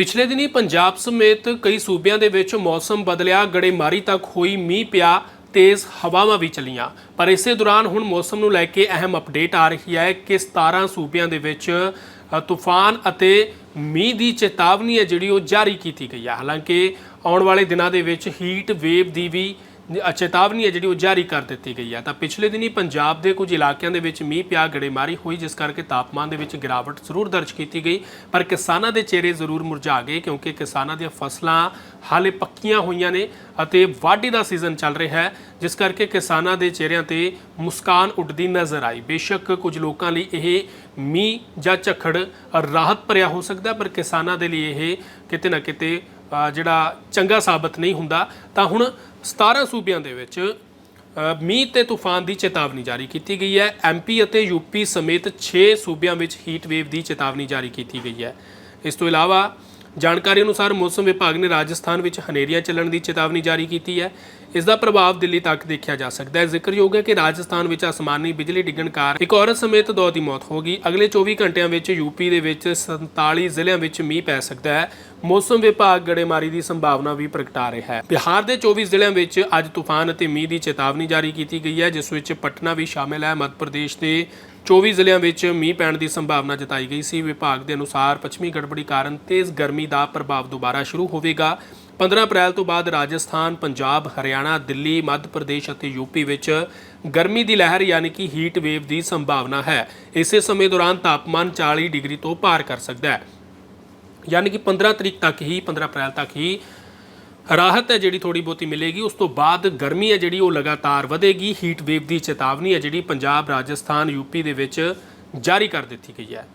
ਪਿਛਲੇ ਦਿਨੀ ਪੰਜਾਬ ਸਮੇਤ ਕਈ ਸੂਬਿਆਂ ਦੇ ਵਿੱਚ ਮੌਸਮ ਬਦਲਿਆ, ਗੜੇਮਾਰੀ ਤੱਕ ਹੋਈ ਮੀਂਹ ਪਿਆ, ਤੇਜ਼ ਹਵਾਵਾਂ ਵੀ ਚੱਲੀਆਂ। ਪਰ ਇਸੇ ਦੌਰਾਨ ਹੁਣ ਮੌਸਮ ਨੂੰ ਲੈ ਕੇ ਅਹਿਮ ਅਪਡੇਟ ਆ ਰਹੀ ਹੈ ਕਿ 17 ਸੂਬਿਆਂ ਦੇ ਵਿੱਚ ਤੂਫਾਨ ਅਤੇ ਮੀਂਹ ਦੀ ਚੇਤਾਵਨੀ ਹੈ ਜਿਹੜੀ ਉਹ ਜਾਰੀ ਕੀਤੀ ਗਈ ਹੈ। ਹਾਲਾਂਕਿ ਆਉਣ ਵਾਲੇ ਦਿਨਾਂ ਦੇ ਵਿੱਚ ਹੀਟ ਵੇਵ ਦੀ ਵੀ ਚੇਤਾਵਨੀ ਹੈ ਜਿਹੜੀ ਉਹ ਜਾਰੀ ਕਰ ਦਿੱਤੀ ਗਈ ਹੈ। ਤਾਂ ਪਿਛਲੇ ਦਿਨੀ ਪੰਜਾਬ ਦੇ ਕੁਝ ਇਲਾਕਿਆਂ ਦੇ ਵਿੱਚ ਮੀਂਹ ਪਿਆ, ਗੜੇਮਾਰੀ ਹੋਈ, ਜਿਸ ਕਰਕੇ ਤਾਪਮਾਨ ਦੇ ਵਿੱਚ ਗਿਰਾਵਟ ਜ਼ਰੂਰ ਦਰਜ ਕੀਤੀ ਗਈ। ਪਰ ਕਿਸਾਨਾਂ ਦੇ ਚਿਹਰੇ ਜ਼ਰੂਰ ਮੁਰਝਾ ਗਏ, ਕਿਉਂਕਿ ਕਿਸਾਨਾਂ ਦੀਆਂ ਫਸਲਾਂ ਹਾਲੇ ਪੱਕੀਆਂ ਹੋਈਆਂ ਨੇ ਅਤੇ ਵਾਢੀ ਦਾ ਸੀਜ਼ਨ ਚੱਲ ਰਿਹਾ ਹੈ, ਜਿਸ ਕਰਕੇ ਕਿਸਾਨਾਂ ਦੇ ਚਿਹਰਿਆਂ ਤੇ ਮੁਸਕਾਨ ਉੱਡਦੀ ਨਜ਼ਰ ਆਈ। ਬੇਸ਼ੱਕ ਕੁਝ ਲੋਕਾਂ ਲਈ ਇਹ ਮੀਂਹ ਜਾਂ ਝੱਖੜ ਰਾਹਤ ਭਰਿਆ ਹੋ ਸਕਦਾ ਪਰ ਕਿਸਾਨਾਂ ਦੇ ਲਈ ਇਹ ਕਿਤੇ ਨਾ ਕਿਤੇ ਜਿਹੜਾ ਚੰਗਾ ਸਾਬਤ ਨਹੀਂ ਹੁੰਦਾ, ਤਾਂ ਹੁਣ 17 ਸੂਬਿਆਂ ਦੇ ਵਿੱਚ ਮੀਂਹ ਤੇ ਤੂਫਾਨ ਦੀ ਚੇਤਾਵਨੀ ਜਾਰੀ ਕੀਤੀ ਗਈ ਹੈ। ਐਮਪੀ ਅਤੇ ਯੂਪੀ ਸਮੇਤ 6 ਸੂਬਿਆਂ ਵਿੱਚ ਹੀਟ ਵੇਵ ਦੀ ਚੇਤਾਵਨੀ ਜਾਰੀ ਕੀਤੀ ਗਈ ਹੈ। ਇਸ ਤੋਂ ਇਲਾਵਾ ਜਾਣਕਾਰੀ ਅਨੁਸਾਰ ਮੌਸਮ ਵਿਭਾਗ ਨੇ ਰਾਜਸਥਾਨ ਵਿੱਚ ਹਨੇਰੀਆਂ ਚੱਲਣ ਦੀ ਚੇਤਾਵਨੀ ਜਾਰੀ ਕੀਤੀ ਹੈ। ਇਸ ਦਾ ਪ੍ਰਭਾਵ ਦਿੱਲੀ ਤੱਕ ਦੇਖਿਆ ਜਾ ਸਕਦਾ ਹੈ। ਜ਼ਿਕਰਯੋਗ ਹੈ ਕਿ ਰਾਜਸਥਾਨ ਵਿੱਚ ਅਸਮਾਨੀ ਬਿਜਲੀ ਡਿੱਗਣ ਕਾਰਨ ਇੱਕ ਔਰਤ ਸਮੇਤ ਦੋ ਦੀ ਮੌਤ ਹੋ ਗਈ। ਅਗਲੇ 24 ਘੰਟਿਆਂ ਵਿੱਚ ਯੂਪੀ ਦੇ ਵਿੱਚ 47 ਜ਼ਿਲ੍ਹਿਆਂ ਵਿੱਚ ਮੀਂਹ ਪੈ ਸਕਦਾ ਹੈ। ਮੌਸਮ ਵਿਭਾਗ ਗੜੇਮਾਰੀ ਦੀ ਸੰਭਾਵਨਾ ਵੀ ਪ੍ਰਗਟਾ ਰਿਹਾ ਹੈ। ਬਿਹਾਰ ਦੇ 24 ਜ਼ਿਲ੍ਹਿਆਂ ਵਿੱਚ ਅੱਜ ਤੂਫਾਨ ਅਤੇ ਮੀਂਹ ਦੀ ਚੇਤਾਵਨੀ ਜਾਰੀ ਕੀਤੀ ਗਈ ਹੈ, ਜਿਸ ਵਿੱਚ ਪਟਨਾ ਵੀ ਸ਼ਾਮਿਲ ਹੈ। ਮੱਧ ਪ੍ਰਦੇਸ਼ ਦੇ 24 ਜ਼ਿਲ੍ਹਿਆਂ ਵਿੱਚ ਮੀਂਹ ਪੈਣ ਦੀ ਸੰਭਾਵਨਾ ਜਤਾਈ ਗਈ ਸੀ। ਵਿਭਾਗ ਦੇ ਅਨੁਸਾਰ ਪੱਛਮੀ ਗੜਬੜੀ ਕਾਰਨ ਤੇਜ਼ ਗਰਮੀ ਦਾ ਪ੍ਰਭਾਵ ਦੁਬਾਰਾ ਸ਼ੁਰੂ ਹੋਵੇਗਾ। 15 ਅਪ੍ਰੈਲ ਤੋਂ ਬਾਅਦ ਰਾਜਸਥਾਨ, ਪੰਜਾਬ, ਹਰਿਆਣਾ, ਦਿੱਲੀ, ਮੱਧ ਪ੍ਰਦੇਸ਼ ਅਤੇ ਯੂਪੀ ਵਿੱਚ ਗਰਮੀ ਦੀ ਲਹਿਰ ਯਾਨੀ ਕਿ ਹੀਟ ਵੇਵ ਦੀ ਸੰਭਾਵਨਾ ਹੈ। ਇਸੇ ਸਮੇਂ ਦੌਰਾਨ ਤਾਪਮਾਨ 40 ਡਿਗਰੀ ਤੋਂ ਪਾਰ ਕਰ ਸਕਦਾ ਹੈ। ਯਾਨੀ ਕਿ 15 ਤਰੀਕ ਤੱਕ ਹੀ 15 ਅਪ੍ਰੈਲ ਤੱਕ ਹੀ ਰਾਹਤ ਹੈ ਜਿਹੜੀ ਥੋੜੀ ਬਹੁਤੀ ਮਿਲੇਗੀ। ਉਸ ਤੋਂ ਬਾਅਦ ਗਰਮੀ ਹੈ ਜਿਹੜੀ, ਉਹ ਲਗਾਤਾਰ ਵਧੇਗੀ। ਹੀਟ ਵੇਵ ਦੀ ਚੇਤਾਵਨੀ ਹੈ ਜਿਹੜੀ ਪੰਜਾਬ, ਰਾਜਸਥਾਨ ਯੂਪੀ ਦੇ ਵਿੱਚ ਜਾਰੀ ਕਰ ਦਿੱਤੀ ਗਈ ਹੈ।